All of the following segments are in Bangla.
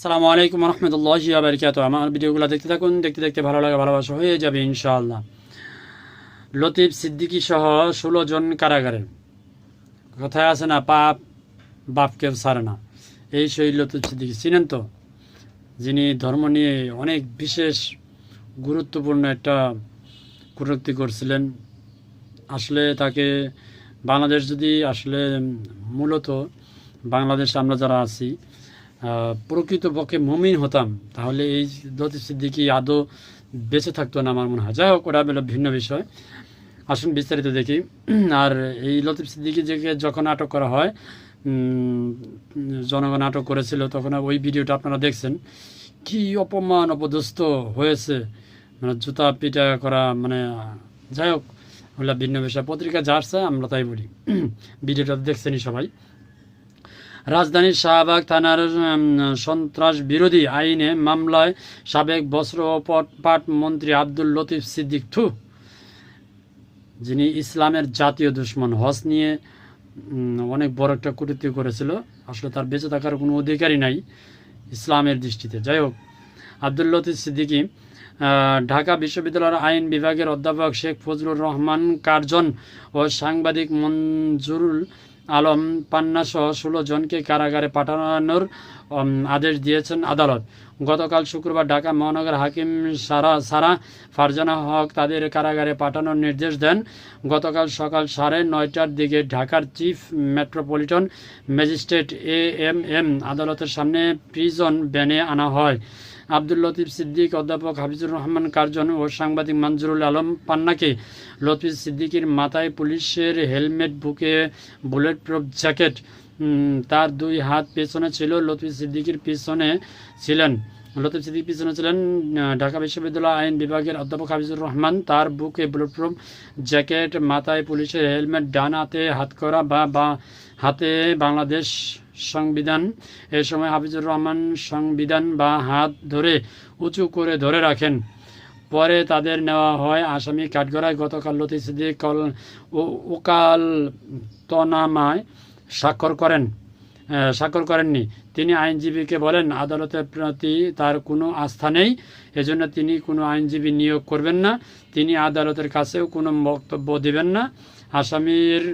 আসসালামু আলাইকুম রহমতুল্লাহ বারকাত আমার ভিডিওগুলো দেখতে থাকুন, দেখতে দেখতে ভালো লাগে, ভালোবাসা হয়ে যাবে ইনশাআল্লাহ। লতিফ সিদ্দিকী সহ ষোলো জন কারাগারে। কথায় আছে না, পাপ বাপকেও সারে না। এই সেই লতিফ সিদ্দিকী। চিনেন তো? যিনি ধর্ম নিয়ে অনেক বিশেষ গুরুত্বপূর্ণ একটা কটূক্তি করছিলেন। আসলে তাকে বাংলাদেশ যদি আসলে মূলত বাংলাদেশ আমরা যারা আছি প্রকৃতপক্ষে মমিন হতাম, তাহলে এই লতিফ সিদ্দিকি আদৌ বেঁচে থাকতো না আমার মনে হয়। যাই হোক ওটা ভিন্ন বিষয়। আসুন বিস্তারিত দেখি। আর এই লতিফ সিদ্দিকিকে যখন আটক করা হয় জনগণ আটক করেছিল, তখন ওই ভিডিওটা আপনারা দেখছেন। কি অপমান, অপদস্থ হয়েছে। মানে জুতা পিটা করা মানে যাই হোক ওগুলা ভিন্ন বিষয়। পত্রিকা যা আসছে, আমরা তাই বলি। ভিডিওটা দেখছেনই সবাই। রাজধানীর শাহবাগ থানার সন্ত্রাস বিরোধী আইনে মামলায় সাবেক বস্ত্র ও পট- মন্ত্রী আব্দুল লতিফ সিদ্দিক থু, যিনি ইসলামের জাতীয় দুশ্মন হজ নিয়ে অনেক বড় একটা কূটনীতি করেছিল। আসলে তার বেঁচে থাকার কোনো অধিকারই নাই ইসলামের দৃষ্টিতে। যাই হোক, আব্দুল লতিফ সিদ্দিকী ঢাকা বিশ্ববিদ্যালয়ের আইন বিভাগের অধ্যাপক শেখ ফজলুর রহমান, কার্জন ও সাংবাদিক মঞ্জুরুল আলম পান্নাসহ ষোলো জনকে কারাগারে পাঠানোর আদেশ দিয়েছেন আদালত। গতকাল শুক্রবার ঢাকা মহানগর হাকিম সারা সারা ফারজানা হক তাদের কারাগারে পাঠানোর নির্দেশ দেন। গতকাল সকাল সাড়ে নয়টার দিকে ঢাকার chief metropolitan magistrate A M M আদালতের সামনে প্রিজন ব্যানে আনা হয়। আব্দুল লতিফ সিদ্দিক, অধ্যাপক হাফিজুর রহমান কার্জন ও সাংবাদিক মঞ্জুরুল আলম পান্নাকে লতিফ সিদ্দিকির মাথায় পুলিশের হেলমেট, বুকে বুলেট প্রুফ জ্যাকেট তার দুই হাত পেছনে ছিল। লতিফ সিদ্দিকির পিছনে ছিলেন, লতিফ সিদ্দিক পিছনে ছিলেন ঢাকা বিশ্ববিদ্যালয় আইন বিভাগের অধ্যাপক হাফিজুর রহমান। তার বুকে বুলেট প্রুফ জ্যাকেট, মাথায় পুলিশের হেলমেট, ডান হাতে হাত করা বা বা হাতে বাংলাদেশ সংবিধান। এ সময় হাফিজুর রহমান সংবিধান বা হাত ধরে উঁচু করে ধরে রাখেন। পরে তাদের নেওয়া হয় আসামি কাঠগড়ায় গতকাল লতি সিদ্দিক কল ও- ওকাল তনামায় স্বাক্ষর করেন। স্বাক্ষর করেননি। তিনি আইনজীবীকে বলেন, আদালতের প্রতি তার কোনো আস্থা নেই, এজন্য তিনি কোনো আইনজীবী নিয়োগ করবেন না। তিনি আদালতের কাছেও কোনো বক্তব্য দেবেন না। আসামির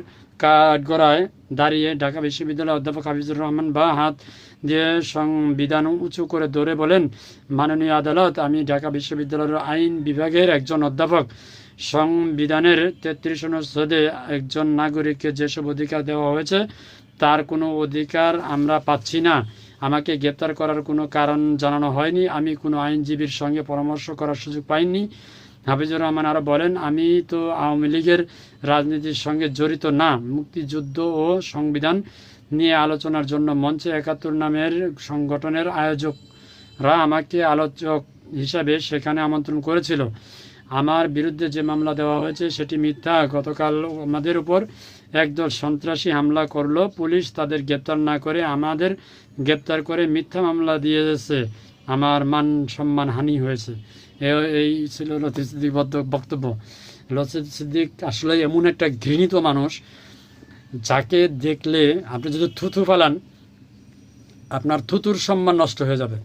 কাঠগড়ায় দাঁড়িয়ে ঢাকা বিশ্ববিদ্যালয়ের অধ্যাপক হাফিজুর রহমান বা হাত দিয়ে সংবিধান উঁচু করে ধরে বলেন, মাননীয় আদালত, আমি ঢাকা বিশ্ববিদ্যালয়ের আইন বিভাগের একজন অধ্যাপক। সংবিধানের তেত্রিশ অনুচ্ছেদে একজন নাগরিককে যেসব অধিকার দেওয়া হয়েছে, তার কোনো অধিকার আমরা পাচ্ছি না। আমাকে গ্রেপ্তার করার কোনো কারণ জানানো হয়নি। আমি কোনো আইনজীবীর সঙ্গে পরামর্শ করার সুযোগ পাইনি। হাফিজুর রহমান আরও বলেন, আমি তো আওয়ামী লীগের রাজনীতির সঙ্গে জড়িত না। মুক্তিযুদ্ধ ও সংবিধান নিয়ে আলোচনার জন্য মঞ্চে একাত্তর নামের সংগঠনের আয়োজকরা আমাকে আলোচক হিসাবে সেখানে আমন্ত্রণ করেছিল। আমার বিরুদ্ধে যে মামলা দেওয়া হয়েছে সেটি মিথ্যা। গতকাল আমাদের উপর একদল সন্ত্রাসী হামলা করল। পুলিশ তাদের গ্রেপ্তার না করে আমাদের গ্রেপ্তার করে মিথ্যা মামলা দিয়েছে। আমার মান সম্মান হানি হয়েছে। এই ছিল লতিফ সিদ্দিক বক্তব্য লতিফ সিদ্দিক আসলে এমন একটা ঘৃণিত মানুষ, যাকে দেখলে আপনি যদি থুথু ফালান, আপনার থুতুর সম্মান নষ্ট হয়ে যাবে।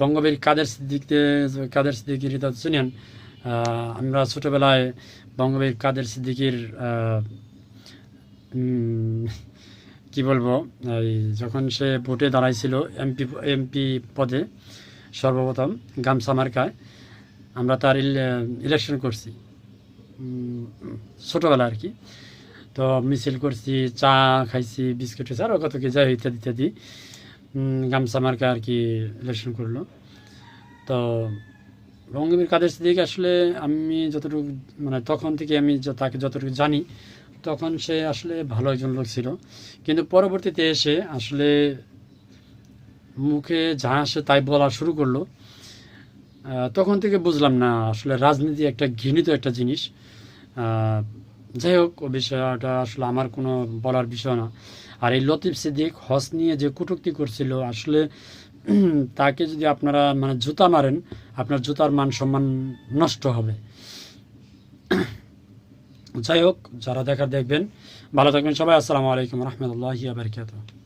বঙ্গবীর কাদের সিদ্দিক কাদের সিদ্দিকির তো শুনেন আমরা ছোটোবেলায় বঙ্গবীর কাদের সিদ্দিকির কি বলব, এই যখন সে ভোটে দাঁড়াইছিল এমপি এমপি পদে সর্বপ্রথম গামছা মার্কায় আমরা তার ইলেকশন করছি। ছোটোবেলা আর কি। তো মিছিল করছি, চা খাইছি, বিস্কুট খাইছি আরও কত কি যাই ইত্যাদি ইত্যাদি। গামছা মার্কা আর কি ইলেকশন করল। তো বঙ্গবীর কাদের সিদ্দিক আসলে আমি যতটুকু মানে তখন থেকে আমি তাকে যতটুকু জানি, তখন সে আসলে ভালো একজন লোক ছিল। কিন্তু পরবর্তীতে এসে আসলে মুখে যা আসে তাই বলা শুরু করল। তখন থেকে বুঝলাম না, আসলে রাজনীতি একটা ঘৃণিত একটা জিনিস। যাই হোক, ও বিষয়টা আসলে আমার কোনো বলার বিষয় না। আর এই লতিফ সিদ্দিক, হস নিয়ে যে কটূক্তি করছিল, আসলে তাকে যদি আপনারা মানে জুতা মারেন, আপনার জুতার মান সম্মান নষ্ট হবে। যাই হোক, যারা দেখার দেখবেন, ভালো থাকবেন সবাই। আসসালামু আলাইকুম রহমতুল্লাহি আবরকাত